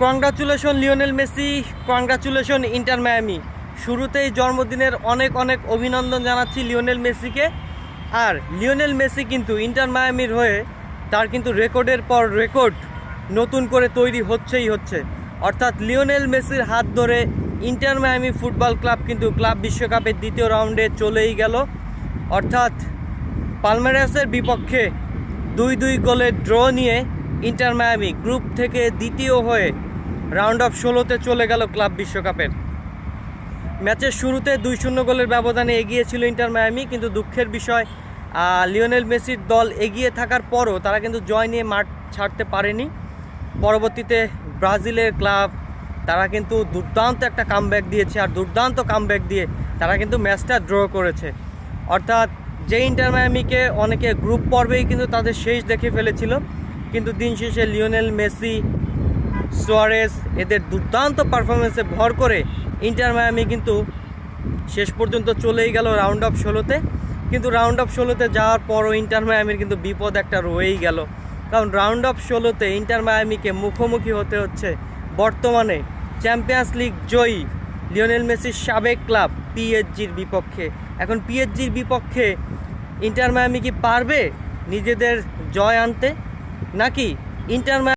Congratulation Lionel Messi, congratulation Inter Miami. শুরুতেই জন্মদিনের অনেক অনেক অভিনন্দন জানাচ্ছি লিওনেল মেসিকে। আর লিওনেল মেসি কিন্তু ইন্টার মায়ামির হয়ে তার কিন্তু রেকর্ডের পর রেকর্ড নতুন করে তৈরি হচ্ছেই হচ্ছে। অর্থাৎ লিওনেল মেসির হাত ধরে ইন্টার মায়ামি ফুটবল ক্লাব কিন্তু ক্লাব বিশ্বকাপের দ্বিতীয় রাউন্ডে চলেই গেল। অর্থাৎ পালমেরাসের বিপক্ষে দুই দুই গোলের ড্র নিয়ে ইন্টার মায়ামি গ্রুপ থেকে দ্বিতীয় হয়ে রাউন্ড অফ ষোলোতে চলে গেল ক্লাব বিশ্বকাপের। ম্যাচের শুরুতে দুই শূন্য গোলের ব্যবধানে এগিয়ে ছিল ইন্টার মায়ামি, কিন্তু দুঃখের বিষয় লিওনেল মেসির দল এগিয়ে থাকার পরও তারা কিন্তু জয় নিয়ে মাঠ ছাড়তে পারেনি। পরবর্তীতে ব্রাজিলের ক্লাব, তারা কিন্তু দুর্দান্ত একটা কামব্যাক দিয়েছে, আর দুর্দান্ত কামব্যাক দিয়ে তারা কিন্তু ম্যাচটা ড্র করেছে। অর্থাৎ যে ইন্টার মায়ামিকে অনেকে গ্রুপ পর্বেই কিন্তু তাদের শেষ দেখে ফেলেছিল। কিন্তু দিন শেষে লিওনেল মেসি সোয়ারেস এদের দুর্দান্ত পারফরমেন্সে ভর করে ইন্টার মায়ামি কিন্তু শেষ পর্যন্ত চলেই গেল রাউন্ড অফ ষোলোতে। কিন্তু রাউন্ড অফ ষোলোতে যাওয়ার পরও ইন্টার মায়ামির কিন্তু বিপদ একটা রয়েই গেল। কারণ রাউন্ড অফ ষোলোতে ইন্টার মায়ামিকে মুখোমুখি হতে হচ্ছে বর্তমানে চ্যাম্পিয়ন্স লিগ জয়ী লিওনেল মেসির সাবেক ক্লাব পিএসজির বিপক্ষে। এখন পিএসজির বিপক্ষে ইন্টার মায়ামি কি পারবে নিজেদের জয় আনতে? নাকি? ইন্টার